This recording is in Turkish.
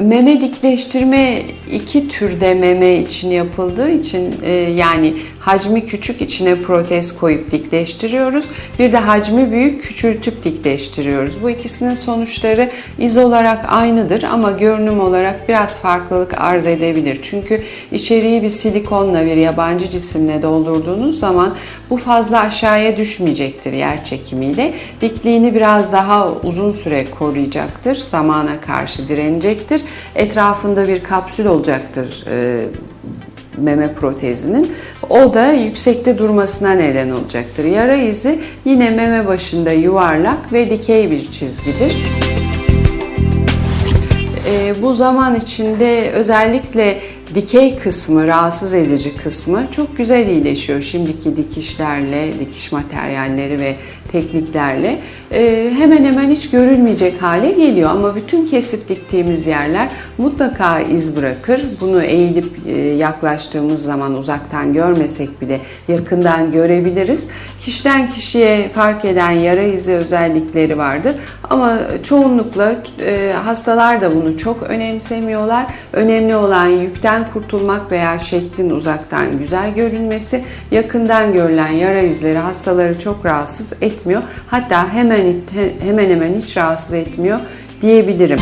Meme dikleştirme iki türde meme için yapıldığı için e, yani hacmi küçük içine protez koyup dikleştiriyoruz. Bir de hacmi büyük küçültüp dikleştiriyoruz. Bu ikisinin sonuçları iz olarak aynıdır ama görünüm olarak biraz farklılık arz edebilir. Çünkü içeriği bir silikonla bir yabancı cisimle doldurduğunuz zaman bu fazla aşağıya düşmeyecektir yer çekimiyle. Dikliğini biraz daha uzun süre koruyacaktır. Zamana karşı direnecektir. Etrafında bir kapsül olacaktır e, meme protezinin. O da yüksekte durmasına neden olacaktır. Yara izi yine meme başında yuvarlak ve dikey bir çizgidir. E, bu zaman içinde özellikle dikey kısmı, rahatsız edici kısmı çok güzel iyileşiyor şimdiki dikişlerle, dikiş materyalleri ve tekniklerle. E, hemen hemen hiç görülmeyecek hale geliyor ama bütün kesip diktiğimiz yerler mutlaka iz bırakır. Bunu eğilip e, yaklaştığımız zaman uzaktan görmesek bile yakından görebiliriz. Kişiden kişiye fark eden yara izi özellikleri vardır ama çoğunlukla e, hastalar da bunu çok önemsemiyorlar. Önemli olan yükten kurtulmak veya şeklin uzaktan güzel görünmesi. Yakından görülen yara izleri hastaları çok rahatsız etmiyor. Hatta hemen hemen hemen hiç rahatsız etmiyor diyebilirim.